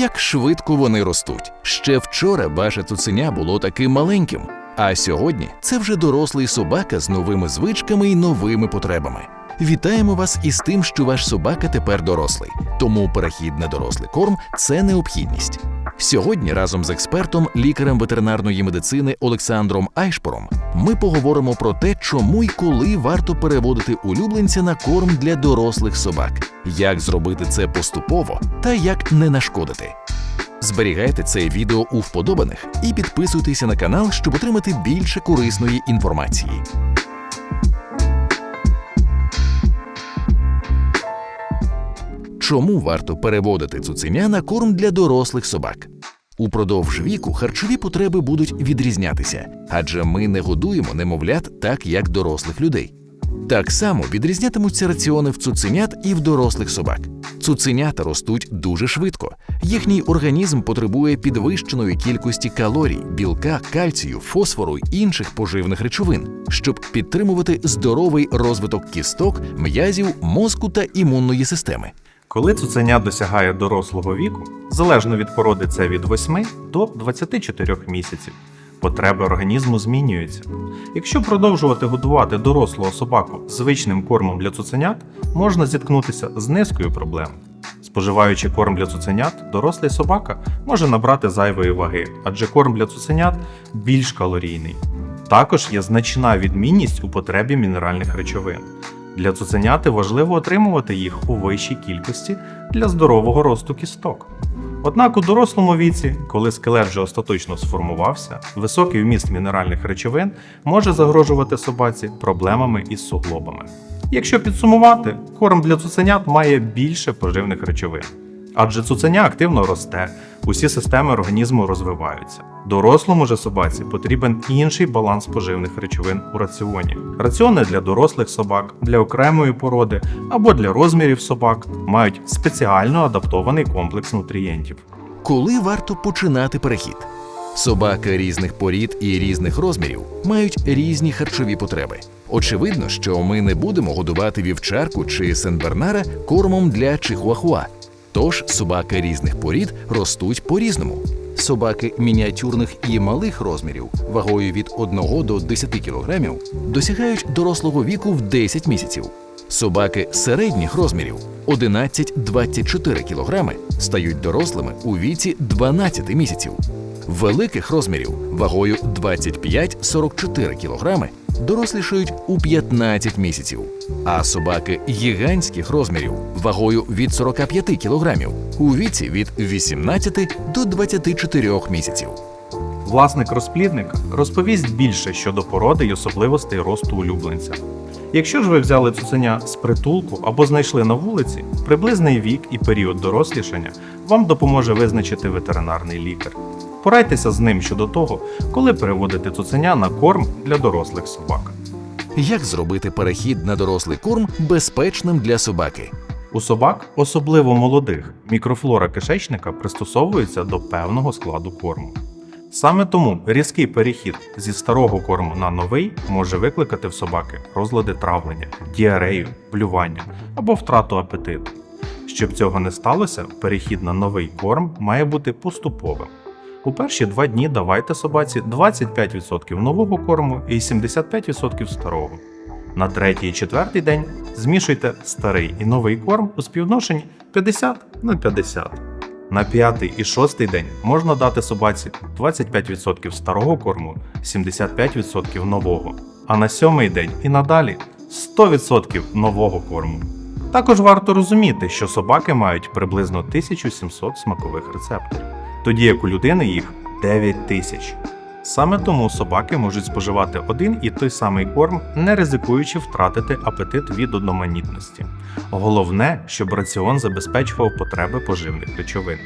як швидко вони ростуть. Ще вчора ваше цуценя було таким маленьким, а сьогодні це вже дорослий собака з новими звичками і новими потребами. Вітаємо вас із тим, що ваш собака тепер дорослий, тому перехід на дорослий корм це необхідність. Сьогодні разом з експертом, лікарем ветеринарної медицини Олександром Айшпором, ми поговоримо про те, чому й коли варто переводити улюбленця на корм для дорослих собак, як зробити це поступово та як не нашкодити. Зберігайте це відео у вподобаних і підписуйтеся на канал, щоб отримати більше корисної інформації. Чому варто переводити цуценя на корм для дорослих собак? Упродовж віку харчові потреби будуть відрізнятися, адже ми не годуємо немовлят так, як дорослих людей. Так само відрізнятимуться раціони в цуценят і в дорослих собак. Цуценята ростуть дуже швидко. Їхній організм потребує підвищеної кількості калорій, білка, кальцію, фосфору й інших поживних речовин, щоб підтримувати здоровий розвиток кісток, м'язів, мозку та імунної системи. Коли цуценя досягає дорослого віку, залежно від породи це від 8 до 24 місяців. Потреби організму змінюються. Якщо продовжувати годувати дорослого собаку звичним кормом для цуценят, можна зіткнутися з низкою проблем. Споживаючи корм для цуценят, дорослий собака може набрати зайвої ваги, адже корм для цуценят більш калорійний. Також є значна відмінність у потребі мінеральних речовин. Для цуценяти важливо отримувати їх у вищій кількості для здорового росту кісток. Однак у дорослому віці, коли скелет вже остаточно сформувався, високий вміст мінеральних речовин може загрожувати собаці проблемами із суглобами. Якщо підсумувати, корм для цуценят має більше поживних речовин. Адже цуценя активно росте, усі системи організму розвиваються. Дорослому же собаці потрібен інший баланс поживних речовин у раціоні. Раціони для дорослих собак, для окремої породи або для розмірів собак мають спеціально адаптований комплекс нутрієнтів. Коли варто починати перехід? Собаки різних порід і різних розмірів мають різні харчові потреби. Очевидно, що ми не будемо годувати вівчарку чи сенбернара кормом для чихуахуа. Тож собаки різних порід ростуть по-різному. Собаки мініатюрних і малих розмірів вагою від 1 до 10 кг досягають дорослого віку в 10 місяців. Собаки середніх розмірів 11-24 кг стають дорослими у віці 12 місяців. Великих розмірів вагою 25-44 кг дорослішають у 15 місяців, а собаки гігантських розмірів вагою від 45 кг у віці від 18 до 24 місяців. Власник розплідника розповість більше щодо породи й особливостей росту улюбленця. Якщо ж ви взяли цуценя з притулку або знайшли на вулиці, приблизний вік і період дорослішання вам допоможе визначити ветеринарний лікар. Порайтеся з ним щодо того, коли переводити цуценя на корм для дорослих собак. Як зробити перехід на дорослий корм безпечним для собаки? У собак, особливо молодих, мікрофлора кишечника пристосовується до певного складу корму. Саме тому різкий перехід зі старого корму на новий може викликати в собаки розлади травлення, діарею, блювання або втрату апетиту. Щоб цього не сталося, перехід на новий корм має бути поступовим. У перші два дні давайте собаці 25% нового корму і 75% старого. На третій і четвертий день змішуйте старий і новий корм у співвідношенні 50 на 50. На п'ятий і шостий день можна дати собаці 25% старого корму, 75% нового. А на сьомий день і надалі 100% нового корму. Також варто розуміти, що собаки мають приблизно 1700 смакових рецепторів, тоді як у людини їх 9000. Саме тому собаки можуть споживати один і той самий корм, не ризикуючи втратити апетит від одноманітності. Головне, щоб раціон забезпечував потреби поживних речовин.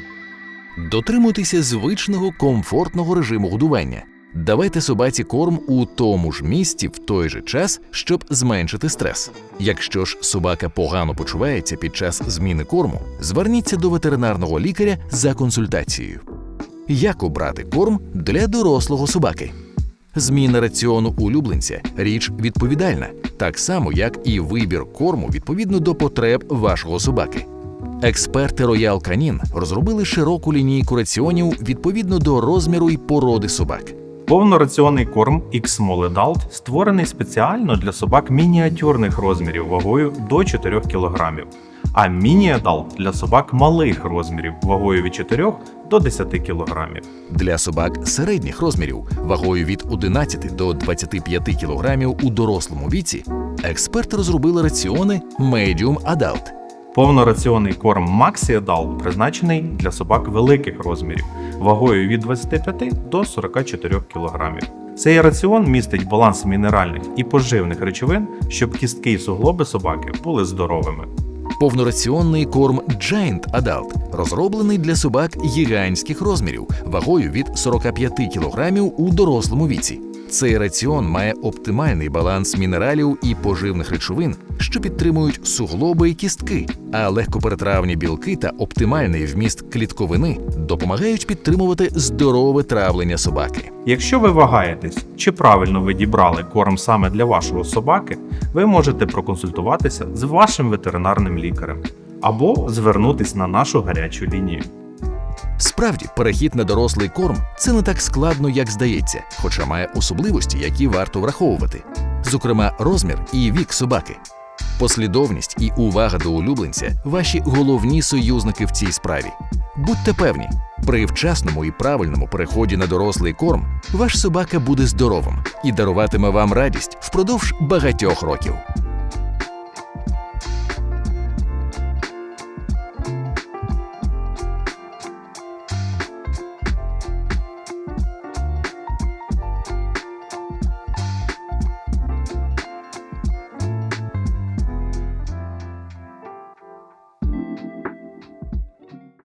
Дотримуйтеся звичного комфортного режиму годування. Давайте собаці корм у тому ж місці в той же час, щоб зменшити стрес. Якщо ж собака погано почувається під час зміни корму, зверніться до ветеринарного лікаря за консультацією. Як обрати корм для дорослого собаки? Зміна раціону улюбленця річ відповідальна, так само як і вибір корму відповідно до потреб вашого собаки. Експерти Royal Canin розробили широку лінійку раціонів відповідно до розміру й породи собак. Повнораціонний корм X-Mole Adult створений спеціально для собак мініатюрних розмірів вагою до 4 кг, а міні-адалт для собак малих розмірів вагою від 4 до 10 кг. Для собак середніх розмірів вагою від 11 до 25 кг у дорослому віці експерти розробили раціони Medium Adult. Повнораціонний корм Adult призначений для собак великих розмірів вагою від 25 до 44 кг. Цей раціон містить баланс мінеральних і поживних речовин, щоб кістки і суглоби собаки були здоровими. Повнораціонний корм Giant Adult розроблений для собак гігантських розмірів вагою від 45 кг у дорослому віці. Цей раціон має оптимальний баланс мінералів і поживних речовин, що підтримують суглоби і кістки, а легкоперетравні білки та оптимальний вміст клітковини допомагають підтримувати здорове травлення собаки. Якщо ви вагаєтесь, чи правильно ви дібрали корм саме для вашого собаки, ви можете проконсультуватися з вашим ветеринарним лікарем або звернутись на нашу гарячу лінію. Справді, перехід на дорослий корм це не так складно, як здається, хоча має особливості, які варто враховувати, зокрема, розмір і вік собаки. Послідовність і увага до улюбленця ваші головні союзники в цій справі. Будьте певні, при вчасному і правильному переході на дорослий корм ваш собака буде здоровим і даруватиме вам радість впродовж багатьох років.